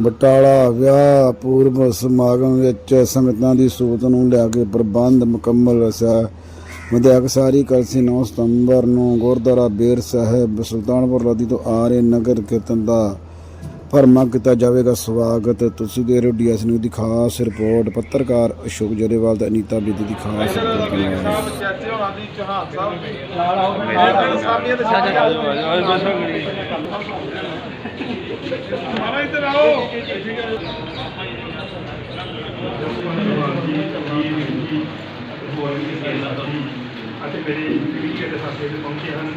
ਬਟਾਲਾ ਵਿਆਹ ਪੂਰਬ ਸਮਾਗਮ ਵਿੱਚ ਸੰਗਤਾਂ ਦੀ ਸੂਤ ਨੂੰ ਲੈ ਕੇ ਪ੍ਰਬੰਧ ਮੁਕੰਮਲ ਰਸਿਆ ਵਿਧਾਇਕ ਸਾਰੀ ਕਲਸੀ 9 ਸਤੰਬਰ ਨੂੰ ਗੁਰਦੁਆਰਾ ਬੇਰ ਸਾਹਿਬ, ਸੁਲਤਾਨਪੁਰ ਲੋਧੀ ਤੋਂ ਆ ਰਹੇ ਨਗਰ ਕੀਰਤਨ ਦਾ ਭਰਮਾ ਕੀਤਾ ਜਾਵੇਗਾ। ਸਵਾਗਤ। ਤੁਸੀਂ ਦੇ ਰਹੇ ਹੋ ਡੀਐਸ ਨਿਊਜ਼ ਦੀ ਖਾਸ ਰਿਪੋਰਟ। ਪੱਤਰਕਾਰ ਅਸ਼ੋਕ ਜਰੇਵਾਲ ਤੇ ਅਨੀਤਾ ਬਿੱਦੀ ਦੀ ਖਾਸ ਰਿਪੋਰਟ ਨਾਲ ਸਾਹਿਬ ਚਾਚੇ ਹੋਣਾ ਦੀ ਚੌਹਾਨ ਸਾਹਿਬ ਦੀ ਨਾਲ ਆਓ ਮਾਰਾ ਇੱਧਰ ਆਓ। ਅਤੇ ਮੇਰੇ ਮੀਡੀਆ ਦੇ ਸਾਥੀ ਵੀ ਪਹੁੰਚੇ ਹਨ,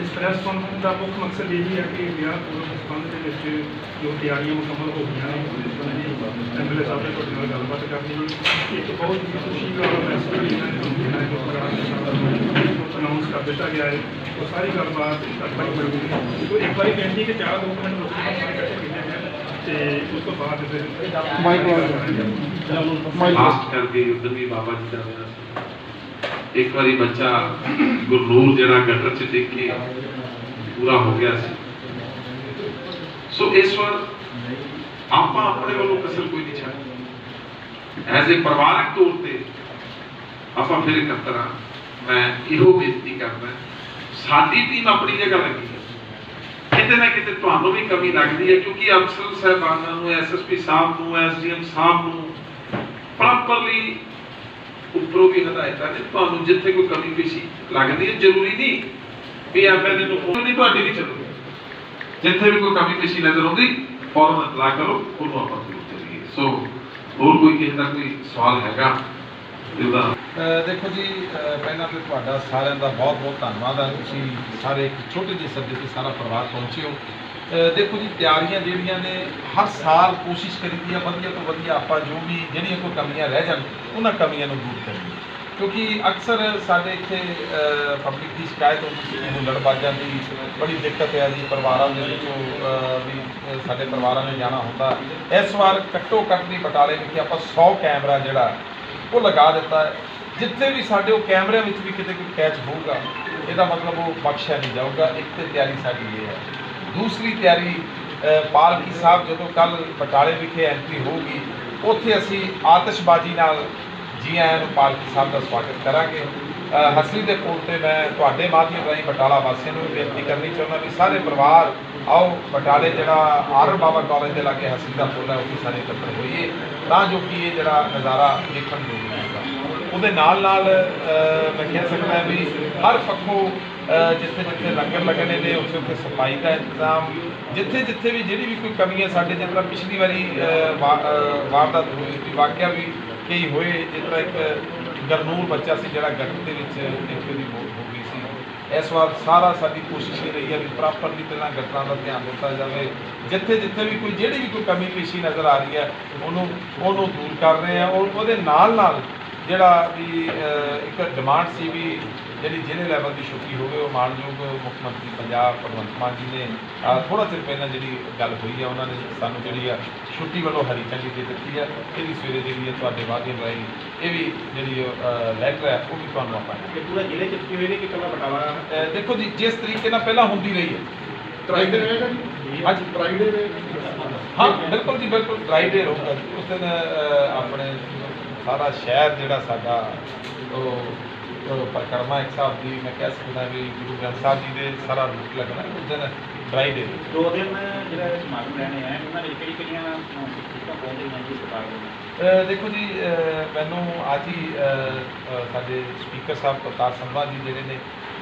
ਇਸ ਪ੍ਰੈਸ ਕਾਨਫਰੰਸ ਦਾ ਮੁੱਖ ਮਕਸਦ ਇਹ ਹੈ ਕਿ ਵਿਆਹ ਪੂਰਵ ਸੰਬੰਧ ਦੇ ਵਿੱਚ ਜੋ ਤਿਆਰੀਆਂ ਮੁਕੰਮਲ ਹੋ ਗਈਆਂ ਨੇ ਐਮਐਲਏ ਸਾਹਿਬ ਨੇ ਤੁਹਾਡੇ ਨਾਲ ਗੱਲਬਾਤ ਕਰਨੀ ਇੱਕ ਬਹੁਤ ਹੀ ਖੁਸ਼ੀ ਦਾ ਮੈਸੇਜ ਇਹਨਾਂ ਨੇ ਤੁਹਾਨੂੰ ਦੇਣਾ ਹੈ। ਜੋ ਪ੍ਰੋਗਰਾਮ ਅਨਾਉਂਸ ਕਰ ਦਿੱਤਾ ਗਿਆ ਹੈ। ਉਹ ਸਾਰੀ ਗੱਲਬਾਤ ਹੋਈ। ਹੈ ਤੋ ਇੱਕ ਵਾਰੀ ਬੇਨਤੀ ਕਿ ਚਾਰ ਦੋ ਮਿੰਟ ਰੁਕ ਕੇ ਸਾਰੇ ਇਕੱਠੇ ਕੀਤੇ ਜਾਣ ਤੇ ਉਸ ਤੋਂ ਬਾਅਦ ਫਿਰ ਮਾਈਕ ਖਾਸ ਕਰਕੇ ਉਦੋਂ ਵੀ ਬਾਬਾ ਜੀ ਦਾ ਸੀ ਇੱਕ ਵਾਰੀ ਬੱਚਾ ਗੁਰਨੂਰ ਜਿਹੜਾ ਗਟਰ ਚ ਡਿੱਗ ਕੇ ਪੂਰਾ ਹੋ ਗਿਆ ਸੀ। ਸੋ ਇਸ ਵਾਰ ਆਪਾਂ ਆਪਣੇ ਵੱਲੋਂ ਕਸਰ ਕੋਈ ਨਹੀਂ ਛੱਡੀ ਐਜ਼ ਅ ਪਰਿਵਾਰਕ ਤੌਰ ਤੇ ਆਪਾਂ ਫਿਰ ਇਕੱਤਰ ਹਾਂ। ਮੈਂ ਇਹੋ ਬੇਨਤੀ ਕਰਦਾ, ਸਾਡੀ ਟੀਮ ਆਪਣੀ ਜਗ੍ਹਾ ਲੱਗੀ ਕਿਤੇ ਨਾ ਕਿਤੇ ਤੁਹਾਨੂੰ ਵੀ ਕਮੀ ਲੱਗਦੀ ਹੈ, ਕਿਉਂਕਿ ਅਫਸਰ ਸਾਹਿਬਾਨਾਂ ਨੂੰ ਐਸਐਸਪੀ ਸਾਹਿਬ ਨੂੰ ਐਸਡੀਐਮ ਸਾਹਿਬ ਨੂੰ ਪ੍ਰੋਪਰਲੀ ਉੱਪਰੋਂ ਵੀ ਹਦਾਇਤਾਂ ਨੇ, ਤੁਹਾਨੂੰ ਜਿੱਥੇ ਕੋਈ ਕਮੀ ਪੇਸ਼ੀ ਲੱਗਦੀ ਹੈ, ਜ਼ਰੂਰੀ ਨਹੀਂ ਵੀ ਐਮਐਲਏ ਨੂੰ ਫੋਨ ਨਹੀਂ ਤੁਹਾਡੀ ਨਹੀਂ ਚੱਲੂਗੀ ਜਿੱਥੇ ਵੀ ਕੋਈ ਕਮੀ ਪੇਸ਼ੀ ਨਜ਼ਰ ਆਉਂਦੀ, ਫੌਰਨ ਇਤਲਾਹ ਕਰੋ, ਉਹਨੂੰ ਆਪਾਂ ਜ਼ਰੂਰ ਕਰੀਏ। ਸੋ ਹੋਰ ਕੋਈ ਕਿਸੇ ਦਾ ਕੋਈ ਸਵਾਲ ਹੈਗਾ ਇਹਦਾ ਦੇਖੋ ਜੀ ਪਹਿਲਾਂ ਤੇ ਤੁਹਾਡਾ ਸਾਰਿਆਂ ਦਾ ਬਹੁਤ ਬਹੁਤ ਧੰਨਵਾਦ ਹੈ ਤੁਸੀਂ ਸਾਰੇ ਇੱਕ ਛੋਟੇ ਜਿਹੇ ਸੱਦੇ ਤੇ ਸਾਰਾ ਪਰਿਵਾਰ ਪਹੁੰਚੇ ਹੋ। ਦੇਖੋ ਜੀ, ਤਿਆਰੀਆਂ ਜਿਹੜੀਆਂ ਨੇ, ਹਰ ਸਾਲ ਕੋਸ਼ਿਸ਼ ਕਰੀਦੀ ਆ, ਵਧੀਆ ਤੋਂ ਵਧੀਆ ਆਪਾਂ ਜੋ ਵੀ ਜਿਹੜੀਆਂ ਕੋਈ ਕਮੀਆਂ ਰਹਿ ਜਾਣ, ਉਹਨਾਂ ਕਮੀਆਂ ਨੂੰ ਦੂਰ ਕਰੀਏ ਕਿਉਂਕਿ ਅਕਸਰ ਸਾਡੇ ਇੱਥੇ ਪਬਲਿਕ ਦੀ ਸ਼ਿਕਾਇਤ ਹੁੰਦੀ ਸੀ ਕਿ ਦੀ ਬੜੀ ਦਿੱਕਤ ਹੈ ਜੀ, ਪਰਿਵਾਰਾਂ ਦੇ ਵਿੱਚੋਂ ਵੀ ਸਾਡੇ ਪਰਿਵਾਰਾਂ ਨੇ ਜਾਣਾ ਹੁੰਦਾ। ਇਸ ਵਾਰ ਘੱਟੋ ਘੱਟ ਦੀ ਬਟਾਲੇ ਵਿਖੇ ਆਪਾਂ 100 ਕੈਮਰਾ ਜਿਹੜਾ ਉਹ ਲਗਾ ਦਿੱਤਾ ਹੈ। ਜਿੱਥੇ ਵੀ ਸਾਡੇ ਉਹ ਕੈਮਰਿਆਂ ਵਿੱਚ ਵੀ ਕਿਤੇ ਕੋਈ ਕੈਚ ਹੋਊਗਾ, ਇਹਦਾ ਮਤਲਬ ਉਹ ਬਖਸ਼ਿਆ ਨਹੀਂ ਜਾਊਗਾ। ਇੱਕ ਤੇ ਤਿਆਰੀ ਸਾਡੀ ਇਹ ਹੈ। ਦੂਸਰੀ ਤਿਆਰੀ ਪਾਲਕੀ ਸਾਹਿਬ ਜਦੋਂ ਕੱਲ ਬਟਾਲੇ ਵਿਖੇ ਐਂਟਰੀ ਹੋਊਗੀ, ਉੱਥੇ ਅਸੀਂ ਆਤਿਸ਼ਬਾਜ਼ੀ ਨਾਲ ਜੀ ਆਇਆਂ ਨੂੰ ਪਾਲਕੀ ਸਾਹਿਬ ਦਾ ਸਵਾਗਤ ਕਰਾਂਗੇ। ਹਸਲੀ ਦੇ ਕੋਲ ਤੇ ਮੈਂ ਤੁਹਾਡੇ ਮਾਧਿਅਮ ਰਾਹੀਂ ਬਟਾਲਾ ਵਾਸੀਆਂ ਨੂੰ ਵੀ ਬੇਨਤੀ ਕਰਨੀ ਚਾਹੁੰਦਾ ਵੀ ਸਾਰੇ ਪਰਿਵਾਰ ਆਓ ਬਟਾਲੇ ਜਿਹੜਾ ਆਰ ਬਾਬਾ ਕਾਲਜ ਦੇ ਲਾਗੇ ਹਸਰੀ ਦਾ ਪੁਲ ਹੈ ਉੱਥੇ ਸਾਰੇ ਇਕੱਤਰ ਹੋਈਏ। ਤਾਂ ਜੋ ਕਿ ਇਹ ਜਿਹੜਾ ਨਜ਼ਾਰਾ ਦੇਖਣ ਨੂੰ ਮਿਲੇਗਾ ਉਹਦੇ ਨਾਲ ਨਾਲ ਮੈਂ ਕਹਿ ਸਕਦਾ ਵੀ ਹਰ ਪੱਖੋਂ ਜਿੱਥੇ ਜਿੱਥੇ ਲੰਗਰ ਲੱਗਣੇ ਨੇ ਉੱਥੇ ਉੱਥੇ ਸਫ਼ਾਈ ਦਾ ਇੰਤਜ਼ਾਮ। ਜਿੱਥੇ ਜਿੱਥੇ ਵੀ ਜਿਹੜੀ ਵੀ ਕੋਈ ਕਮੀ ਹੈ ਸਾਡੇ ਜਿਸ ਤਰ੍ਹਾਂ ਪਿਛਲੀ ਵਾਰੀ ਅ, ਵਾਰਦਾਤ ਹੋਈ ਸੀ ਵਾਕਿਆ ਵੀ ਕਈ ਹੋਏ ਜਿਸ ਤਰ੍ਹਾਂ ਇੱਕ ਗਰਨੂਰ ਬੱਚਾ ਸੀ ਜਿਹੜਾ ਗੱਟ ਦੇ ਵਿੱਚ ਇੱਕ ਦੀ ਮੌਤ ਇਸ ਵਾਰ ਸਾਰਾ ਸਾਡੀ ਕੋਸ਼ਿਸ਼ ਇਹ ਰਹੀ ਹੈ ਵੀ ਪ੍ਰੋਪਰਲੀ ਪਹਿਲਾਂ ਗੱਟਾਂ ਦਾ ਧਿਆਨ ਦਿੱਤਾ ਜਾਵੇ। ਜਿੱਥੇ ਜਿੱਥੇ ਵੀ ਕੋਈ ਜਿਹੜੀ ਵੀ ਕੋਈ ਕਮੀ ਪੇਸ਼ੀ ਨਜ਼ਰ ਆ ਰਹੀ ਹੈ, ਉਹਨੂੰ ਉਹਨੂੰ ਦੂਰ ਕਰ ਰਹੇ ਆ। ਔਰ ਉਹਦੇ ਨਾਲ ਨਾਲ ਜਿਹੜਾ ਵੀ ਇੱਕ ਡਿਮਾਂਡ ਸੀ ਵੀ ਜਿਹੜੀ ਜ਼ਿਲ੍ਹੇ ਲੈਵਲ ਦੀ ਛੁੱਟੀ ਹੋਵੇ ਉਹ ਮਾਨਯੋਗ ਮੁੱਖ ਮੰਤਰੀ ਪੰਜਾਬ ਭਗਵੰਤ ਮਾਨ ਜੀ ਨੇ ਥੋੜਾ ਚਿਰ ਪਹਿਲਾਂ ਜਿਹੜੀ ਗੱਲ ਹੋਈ ਹੈ ਉਹਨਾਂ ਨੇ ਸਾਨੂੰ ਜਿਹੜੀ ਆ ਛੁੱਟੀ ਵੱਲੋਂ ਹਰੀ ਝੰਡੀ ਦੇ ਦਿੱਤੀ ਹੈ ਇਹ ਵੀ ਸਵੇਰੇ ਜਿਹੜੀ ਹੈ ਤੁਹਾਡੇ ਮਾਧਿਅਮ ਰਾਹੀਂ ਇਹ ਵੀ ਜਿਹੜੀ ਲੈਟਰ ਹੈ ਉਹ ਵੀ ਤੁਹਾਨੂੰ ਆਪਾਂ ਇਹ ਪੂਰਾ ਜ਼ਿਲ੍ਹੇ ਚ ਕੀ ਹੋਏ ਨੇ ਕਿ ਕੱਲਾ ਬਟਾਲਾ? ਅਹ, ਦੇਖੋ ਜੀ ਜਿਸ ਤਰੀਕੇ ਨਾਲ ਪਹਿਲਾਂ ਹੁੰਦੀ ਰਹੀ ਹੈ। ਟਰਾਈਡੇ ਰਹੇਗਾ ਜੀ? ਅੱਜ ਟਰਾਈਡੇ ਹਾਂ ਬਿਲਕੁਲ ਜੀ ਬਿਲਕੁਲ ਡਰਾਈ ਡੇ ਰਹੂਗਾ। ਉਸ ਦਿਨ ਆਪਣੇ ਸਾਰਾ ਸ਼ਹਿਰ ਜਿਹੜਾ ਸਾਡਾ ਉਹ ਪਰਿਕਰਮਾ ਇੱਕ ਸਾਹਿਬ ਦੀ ਮੈਂ ਕਹਿ ਸਕਦਾ ਵੀ ਗੁਰੂ ਗ੍ਰੰਥ ਸਾਹਿਬ ਜੀ ਦੇ ਸਾਰਾ ਰੂਟ ਲੱਗਣਾ ਉਸ ਦਿਨ ਡਰਾਈ ਡੇ ਦੋ ਦਿਨ ਜਿਹੜਾ ਸਮਾਗਮ ਰਹਿਣੇ ਆ ਉਹਨਾਂ ਵਿੱਚ ਕਿਹੜੀ ਕਿਹੜੀਆਂ ਸਿੱਖਾਂ ਪਹੁੰਚਦੀਆਂ ਜੀ ਸਰਕਾਰ ਅਹ ਦੇਖੋ ਜੀ ਅਹ ਮੈਨੂੰ ਅੱਜ ਹੀ ਅਹ, ਅਹ, ਸਾਡੇ ਸਪੀਕਰ ਸਾਹਿਬ ਪ੍ਰਤਾਪ ਸੰਧਵਾ ਜੀ ਜਿਹੜੇ ਨੇ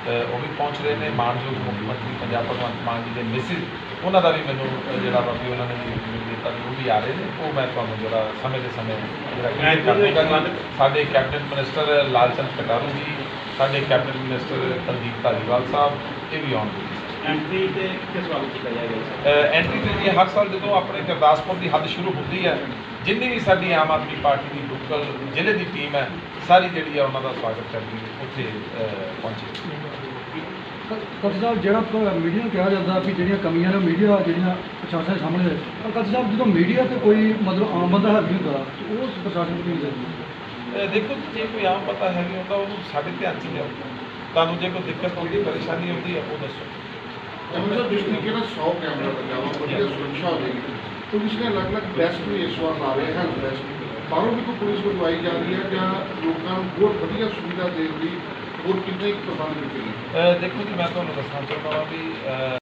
ਉਹ ਵੀ ਪਹੁੰਚ ਰਹੇ ਨੇ। ਮਾਨਯੋਗ ਮੁੱਖ ਮੰਤਰੀ ਪੰਜਾਬ ਭਗਵੰਤ ਮਾਨ ਜੀ ਦੇ ਮਿਸਿਸ ਉਹਨਾਂ ਦਾ ਵੀ ਮੈਨੂੰ ਜਿਹੜਾ ਵਾ ਵੀ ਉਹਨਾਂ ਨੇ ਮੈਨੂੰ ਦਿੱਤਾ ਵੀ ਉਹ ਵੀ ਆ ਰਹੇ ਨੇ। ਉਹ ਮੈਂ ਤੁਹਾਨੂੰ ਜਿਹੜਾ ਸਮੇਂ ਦੇ ਸਮੇਂ ਜਿਹੜਾ ਸਾਡੇ ਕੈਬਨਿਟ ਮਿਨਿਸਟਰ ਲਾਲਚੰਦ ਕਟਾਰੂ ਜੀ ਸਾਡੇ ਕੈਬਨਿਟ ਮਿਨਿਸਟਰ ਕੁਲਦੀਪ ਧਾਲੀਵਾਲ ਸਾਹਿਬ ਇਹ ਵੀ ਆਉਣਗੇ। ਐਂਟਰੀ ਤੇ ਕਿਸ ਵੱਲ ਕੀਤਾ ਜਾਏਗਾ? ਐਂਟਰੀ ਤੇ ਜੀ ਹਰ ਸਾਲ ਜਦੋਂ ਆਪਣੇ ਗੁਰਦਾਸਪੁਰ ਦੀ ਹੱਦ ਸ਼ੁਰੂ ਹੁੰਦੀ ਹੈ ਜਿੰਨੀ ਵੀ ਸਾਡੀ ਆਮ ਆਦਮੀ ਪਾਰਟੀ ਦੀ ਲੋਕਲ ਜ਼ਿਲ੍ਹੇ ਦੀ ਟੀਮ ਹੈ ਸਾਰੀ ਜਿਹੜੀ ਹੈ ਉਹਨਾਂ ਦਾ ਸਵਾਗਤ ਕਰਦੀ ਹੈ ਉੱਥੇ ਪਹੁੰਚੇ। ਕਤਿ ਸਾਹਿਬ ਜਿਹੜਾ ਮੀਡੀਆ ਨੂੰ ਕਿਹਾ ਜਾਂਦਾ ਵੀ ਜਿਹੜੀਆਂ ਕਮੀਆਂ ਨੇ ਮੀਡੀਆ ਜਿਹੜੀਆਂ ਪ੍ਰਸ਼ਾਸਨ ਸਾਹਮਣੇ ਹੈ ਪਰ ਕਤਿ ਸਾਹਿਬ ਜਦੋਂ ਮੀਡੀਆ ਤੇ ਕੋਈ ਮਤਲਬ ਆਮ ਬੰਦਾ ਹੈਵੀ ਹੁੰਦਾ ਉਹ ਪ੍ਰਸ਼ਾਸਨ ਨੂੰ ਅਹ, ਦੇਖੋ ਜੇ ਕੋਈ ਆਮ ਪਤਾ ਹੈ ਵੀ ਹੁੰਦਾ ਉਹਨੂੰ ਸਾਡੇ ਧਿਆਨ 'ਚ ਲਿਆਓ ਤੁਹਾਨੂੰ ਜੇ ਕੋਈ ਦਿੱਕਤ ਹੁੰਦੀ ਪਰੇਸ਼ਾਨੀ ਹੁੰਦੀ ਹੈ ਉਹ ਦੱਸੋ। ਜਿਸ ਤਰੀਕੇ ਨਾਲ 100 ਕੈਮਰਾ ਲੱਗਾ ਵਾ ਵਧੀਆ ਸੁਰੱਖਿਆ ਹੋਵੇਗੀ ਪੁਲਿਸ ਨੇ ਅਲੱਗ-ਅਲੱਗ ਡੈਸਕ ਵੀ ਇਸ ਵਾਰ ਲਾ ਰਹੇ ਹਨ ਡੈਸਕ ਬਾਹਰੋਂ ਵੀ ਕੋਈ ਪੁਲਿਸ ਮੰਗਵਾਈ ਜਾ ਰਹੀ ਹੈ ਜਾਂ ਲੋਕਾਂ ਨੂੰ ਹੋਰ ਵਧੀਆ ਸੁਵਿਧਾ ਦੇਣ ਲਈ ਹੋਰ ਕਿੰਨੇ ਕੁ ਪ੍ਰਬੰਧ ਕੀਤੇ ਗਏ ਅ, ਦੇਖੋ ਜੀ ਮੈਂ ਤੁਹਾਨੂੰ ਦੱਸਣਾ ਚਾਹੁੰਦਾ ਹਾਂ ਵੀ ਅ,